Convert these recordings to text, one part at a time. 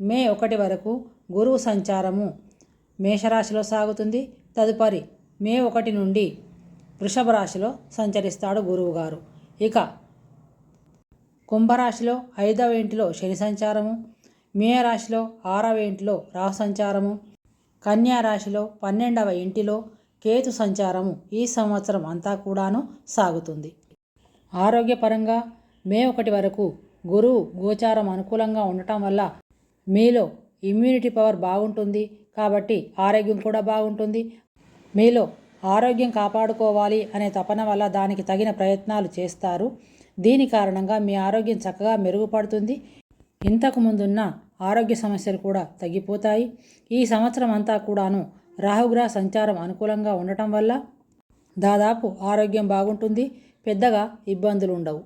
మే ఒకటి వరకు గురువు సంచారము. మేషరాశిలో సాగుతుంది. తదుపరి మే ఒకటి నుండి వృషభ రాశిలో సంచరిస్తాడు గురువు గారు. ఇక కుంభరాశిలో ఐదవ ఇంటిలో శని సంచారము. మీనరాశిలో ఆరవ ఇంటిలో రాహు సంచారము. కన్యా రాశిలో పన్నెండవ ఇంటిలో కేతు సంచారము ఈ సంవత్సరం అంతా కూడాను సాగుతుంది. ఆరోగ్యపరంగా మే ఒకటి వరకు గురువు గోచారం అనుకూలంగా ఉండటం వల్ల మీలో ఇమ్యూనిటీ పవర్ బాగుంటుంది కాబట్టి ఆరోగ్యం కూడా బాగుంటుంది. మీలో ఆరోగ్యం కాపాడుకోవాలి అనే తపన వల్ల దానికి తగిన ప్రయత్నాలు చేస్తారు. దీని కారణంగా మీ ఆరోగ్యం చక్కగా మెరుగుపడుతుంది. ఇంతకు ముందున్న ఆరోగ్య సమస్యలు కూడా తగ్గిపోతాయి. ఈ సంవత్సరం అంతా కూడాను రాహుగ్రహ సంచారం అనుకూలంగా ఉండటం వల్ల దాదాపు ఆరోగ్యం బాగుంటుంది. పెద్దగా ఇబ్బందులు ఉండవు.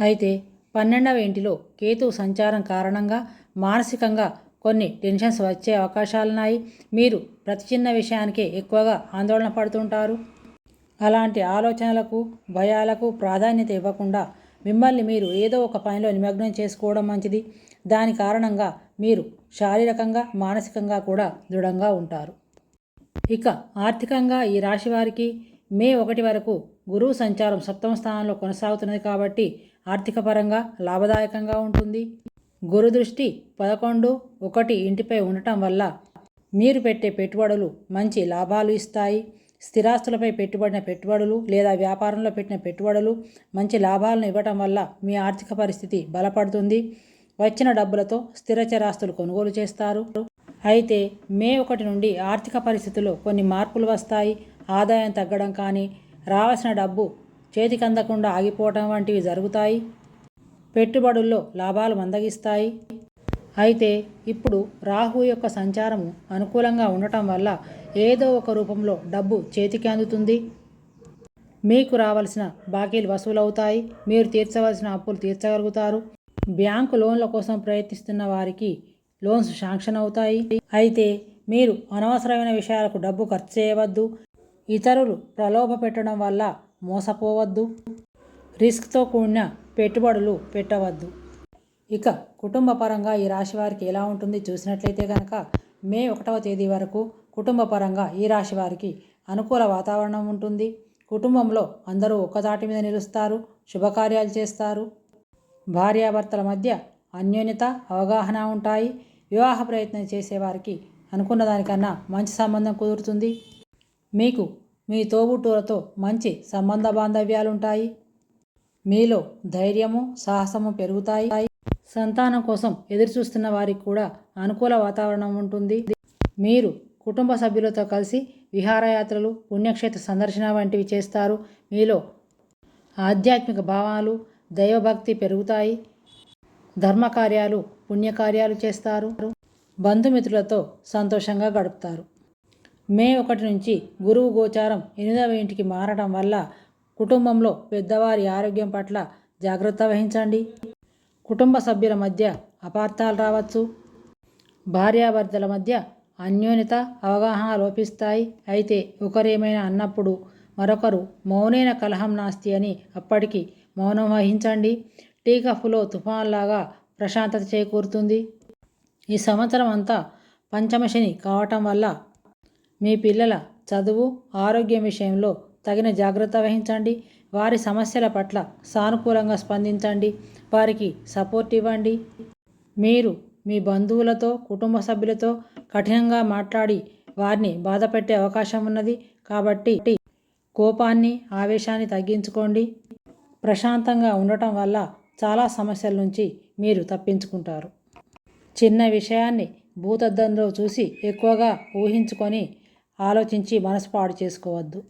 అయితే పన్నెండవ ఇంటిలో కేతు సంచారం కారణంగా మానసికంగా కొన్ని టెన్షన్స్ వచ్చే అవకాశాలున్నాయి. మీరు ప్రతి చిన్న విషయానికే ఎక్కువగా ఆందోళన పడుతుంటారు. అలాంటి ఆలోచనలకు భయాలకు ప్రాధాన్యత ఇవ్వకుండా మిమ్మల్ని మీరు ఏదో ఒక పనిలో నిమగ్నం చేసుకోవడం మంచిది. దాని కారణంగా మీరు శారీరకంగా మానసికంగా కూడా దృఢంగా ఉంటారు. ఇక ఆర్థికంగా ఈ రాశి వారికి మే ఒకటి వరకు గురువు సంచారం సప్తమ స్థానంలో కొనసాగుతున్నది కాబట్టి ఆర్థికపరంగా లాభదాయకంగా ఉంటుంది. గురు దృష్టి పదకొండు ఒకటి ఇంటిపై ఉండటం వల్ల మీరు పెట్టే పెట్టుబడులు మంచి లాభాలు ఇస్తాయి. స్థిరాస్తులపై పెట్టుబడిన పెట్టుబడులు లేదా వ్యాపారంలో పెట్టిన పెట్టుబడులు మంచి లాభాలను ఇవ్వటం వల్ల మీ ఆర్థిక పరిస్థితి బలపడుతుంది. వచ్చిన డబ్బులతో స్థిరచరాస్తులు కొనుగోలు చేస్తారు. అయితే మే ఒకటి నుండి ఆర్థిక పరిస్థితుల్లో కొన్ని మార్పులు వస్తాయి. ఆదాయం తగ్గడం కానీ రావాల్సిన డబ్బు చేతికి అందకుండా ఆగిపోవటం వంటివి జరుగుతాయి. పెట్టుబడుల్లో లాభాలు మందగిస్తాయి. అయితే ఇప్పుడు రాహు యొక్క సంచారము అనుకూలంగా ఉండటం వల్ల ఏదో ఒక రూపంలో డబ్బు చేతికి అందుతుంది. మీకు రావాల్సిన బాకీలు వసూలవుతాయి. మీరు తీర్చవలసిన అప్పులు తీర్చగలుగుతారు. బ్యాంకు లోన్ల కోసం ప్రయత్నిస్తున్న వారికి లోన్స్ శాంక్షన్ అవుతాయి. అయితే మీరు అనవసరమైన విషయాలకు డబ్బు ఖర్చు చేయవద్దు. ఇతరులు ప్రలోభ పెట్టడం వల్ల మోసపోవద్దు. రిస్క్తో కూడిన పెట్టుబడులు పెట్టవద్దు. ఇక కుటుంబ పరంగా ఈ రాశి వారికి ఎలా ఉంటుంది చూసినట్లయితే కనుక మే ఒకటవ తేదీ వరకు కుటుంబ పరంగా ఈ రాశి వారికి అనుకూల వాతావరణం ఉంటుంది. కుటుంబంలో అందరూ ఒక్కతాటి మీద నిలుస్తారు శుభకార్యాలు చేస్తారు. భార్యాభర్తల మధ్య అన్యోన్యత అవగాహన ఉంటాయి. వివాహ ప్రయత్నం చేసేవారికి అనుకున్న దానికన్నా మంచి సంబంధం కుదురుతుంది. మీకు మీ తోబుట్టువులతో మంచి సంబంధ బాంధవ్యాలు ఉంటాయి మీలో ధైర్యము సాహసము పెరుగుతాయి. సంతానం కోసం ఎదురుచూస్తున్న వారికి కూడా అనుకూల వాతావరణం ఉంటుంది. మీరు కుటుంబ సభ్యులతో కలిసి విహారయాత్రలు పుణ్యక్షేత్ర సందర్శన వంటివి చేస్తారు. మీలో ఆధ్యాత్మిక భావాలు దైవభక్తి పెరుగుతాయి. ధర్మకార్యాలు పుణ్యకార్యాలు చేస్తారు. బంధుమిత్రులతో సంతోషంగా గడుపుతారు. మే ఒకటి నుంచి గురువు గోచారం ఎనిమిదవ ఇంటికి మారడం వల్ల కుటుంబంలో పెద్దవారి ఆరోగ్యం పట్ల జాగ్రత్త వహించండి. కుటుంబ సభ్యుల మధ్య అపార్థాలు రావచ్చు. భార్యాభర్తల మధ్య అన్యోన్యత అవగాహన లోపిస్తాయి. అయితే ఒకరేమైనా అన్నప్పుడు మరొకరు మౌనైన కలహం నాస్తి అని అప్పటికి మౌనం వహించండి. టీ కఫ్లో తుఫాన్లాగా ప్రశాంతత చేకూరుతుంది. ఈ సంవత్సరం అంతా పంచమశని కావటం వల్ల మీ పిల్లల చదువు ఆరోగ్యం విషయంలో తగిన జాగ్రత్త వహించండి. వారి సమస్యల పట్ల సానుకూలంగా స్పందించండి. వారికి సపోర్ట్ ఇవ్వండి. మీరు మీ బంధువులతో కుటుంబ సభ్యులతో కఠినంగా మాట్లాడి వారిని బాధపెట్టే అవకాశం ఉన్నది. కాబట్టి కోపాన్ని ఆవేశాన్ని తగ్గించుకోండి. ప్రశాంతంగా ఉండటం వల్ల చాలా సమస్యల నుంచి మీరు తప్పించుకుంటారు. చిన్న విషయాన్ని భూతద్దంలో చూసి ఎక్కువగా ఊహించుకొని ఆలోచించి మనసు పాడు చేసుకోవద్దు.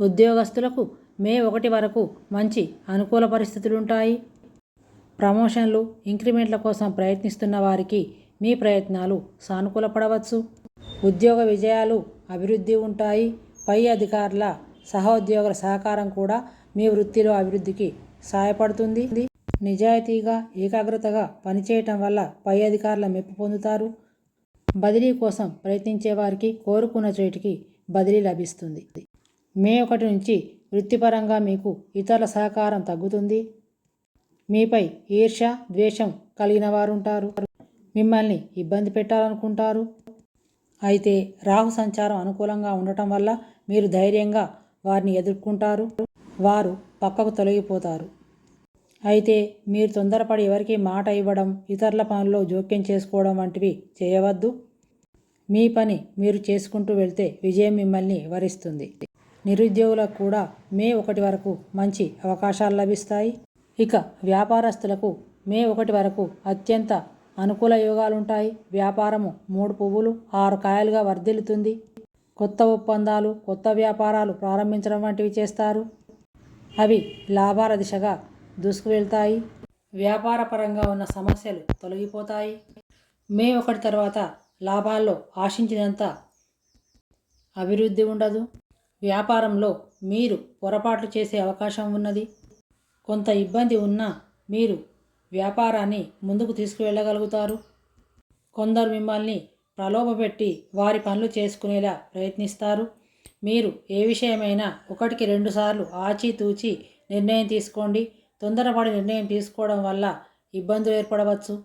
ఉద్యోగస్తులకు మే ఒకటి వరకు మంచి అనుకూల పరిస్థితులు ఉంటాయి ప్రమోషన్లు ఇంక్రిమెంట్ల కోసం ప్రయత్నిస్తున్న వారికి మీ ప్రయత్నాలు సానుకూలపడవచ్చు. ఉద్యోగ విజయాలు అభివృద్ధి ఉంటాయి. పై అధికారుల సహోద్యోగుల సహకారం కూడా మీ వృత్తిలో అభివృద్ధికి సహాయపడుతుంది నిజాయితీగా ఏకాగ్రతగా పనిచేయటం వల్ల పై అధికారుల మెప్పు పొందుతారు. బదిలీ కోసం ప్రయత్నించే వారికి కోరుకున్న చోటికి బదిలీ లభిస్తుంది. మే ఒకటి నుంచి వృత్తిపరంగా మీకు ఇతరుల సహకారం తగ్గుతుంది. మీపై ఈర్ష ద్వేషం కలిగిన వారు ఉంటారు మిమ్మల్ని ఇబ్బంది పెట్టాలనుకుంటారు. అయితే రాహు సంచారం అనుకూలంగా ఉండటం వల్ల మీరు ధైర్యంగా వారిని ఎదుర్కొంటారు. వారు పక్కకు తొలగిపోతారు. అయితే మీరు తొందరపడి ఎవరికి మాట ఇవ్వడం ఇతరుల పనుల్లో జోక్యం చేసుకోవడం వంటివి చేయవద్దు. మీ పని మీరు చేసుకుంటూ వెళ్తే విజయం మిమ్మల్ని వరిస్తుంది. నిరుద్యోగులకు కూడా మే ఒకటి వరకు మంచి అవకాశాలు లభిస్తాయి. ఇక వ్యాపారస్తులకు మే ఒకటి వరకు అత్యంత అనుకూల యోగాలుంటాయి. వ్యాపారము మూడు పువ్వులు ఆరు కాయలుగా వర్ధిల్లుతుంది. కొత్త ఒప్పందాలు కొత్త వ్యాపారాలు ప్రారంభించడం వంటివి చేస్తారు. అవి లాభాల దిశగా దూసుకువెళ్తాయి. వ్యాపారపరంగా ఉన్న సమస్యలు తొలగిపోతాయి. మే ఒకటి తర్వాత లాభాల్లో ఆశించినంత అభివృద్ధి ఉండదు. వ్యాపారంలో మీరు పొరపాట్లు చేసే అవకాశం ఉన్నది. కొంత ఇబ్బంది ఉన్నా మీరు వ్యాపారాన్ని ముందుకు తీసుకువెళ్ళగలుగుతారు. కొందరు మిమ్మల్ని ప్రలోభపెట్టి వారి పనులు చేసుకునేలా ప్రయత్నిస్తారు. మీరు ఏ విషయమైనా ఒకటికి రెండుసార్లు ఆచితూచి నిర్ణయం తీసుకోండి. తొందరపడి నిర్ణయం తీసుకోవడం వల్ల ఇబ్బందులు ఏర్పడవచ్చు.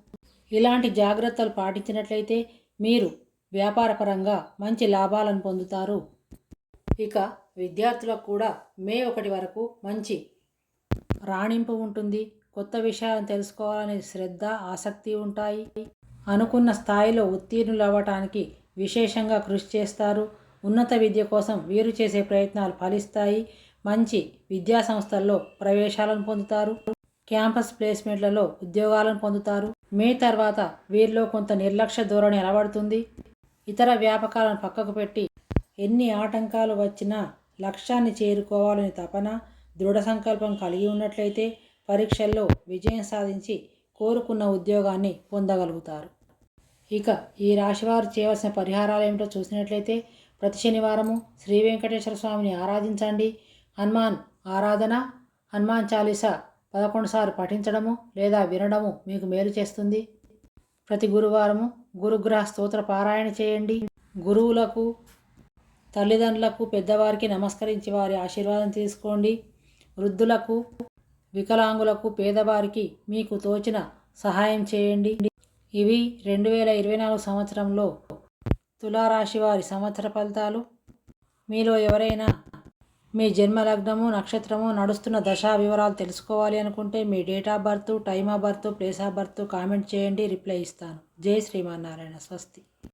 ఇలాంటి జాగ్రత్తలు పాటించినట్లయితే మీరు వ్యాపారపరంగా మంచి లాభాలను పొందుతారు. ఇక విద్యార్థులకు కూడా మే ఒకటి వరకు మంచి రాణింపు ఉంటుంది. కొత్త విషయాలను తెలుసుకోవాలనే శ్రద్ధ ఆసక్తి ఉంటాయి. అనుకున్న స్థాయిలో ఉత్తీర్ణులు అవ్వటానికి విశేషంగా కృషి చేస్తారు. ఉన్నత విద్య కోసం వీరు చేసే ప్రయత్నాలు ఫలిస్తాయి. మంచి విద్యా సంస్థల్లో ప్రవేశాలను పొందుతారు. క్యాంపస్ ప్లేస్మెంట్లలో ఉద్యోగాలను పొందుతారు. మే తర్వాత వీరిలో కొంత నిర్లక్ష్య ధోరణి అలవడుతుంది. ఇతర వ్యాపకాలను పక్కకు పెట్టి ఎన్ని ఆటంకాలు వచ్చినా లక్ష్యాన్ని చేరుకోవాలని తపన దృఢ సంకల్పం కలిగి ఉన్నట్లయితే పరీక్షల్లో విజయం సాధించి కోరుకున్న ఉద్యోగాన్ని పొందగలుగుతారు. ఇక ఈ రాశివారు చేయవలసిన పరిహారాలు ఏమిటో చూసినట్లయితే ప్రతి శనివారము శ్రీ వెంకటేశ్వర స్వామిని ఆరాధించండి. హనుమాన్ ఆరాధన హనుమాన్ చాలీసా పదకొండుసార్లు పఠించడము లేదా వినడము మీకు మేలు చేస్తుంది. ప్రతి గురువారము గురుగ్రహ స్తోత్ర పారాయణ చేయండి. గురువులకు తల్లిదండ్రులకు పెద్దవారికి నమస్కరించి వారి ఆశీర్వాదం తీసుకోండి. వృద్ధులకు వికలాంగులకు పేదవారికి మీకు తోచిన సహాయం చేయండి. ఇవి రెండు వేల ఇరవై నాలుగు సంవత్సరంలో తులారాశి వారి సంవత్సర ఫలితాలు. మీలో ఎవరైనా మీ జన్మ లగ్నము నక్షత్రము నడుస్తున్న దశా వివరాలు తెలుసుకోవాలి అనుకుంటే మీ date of birth time of birth place of birth comment చేయండి రిప్లై ఇస్తాను. జై శ్రీమన్నారాయణ స్వస్తి.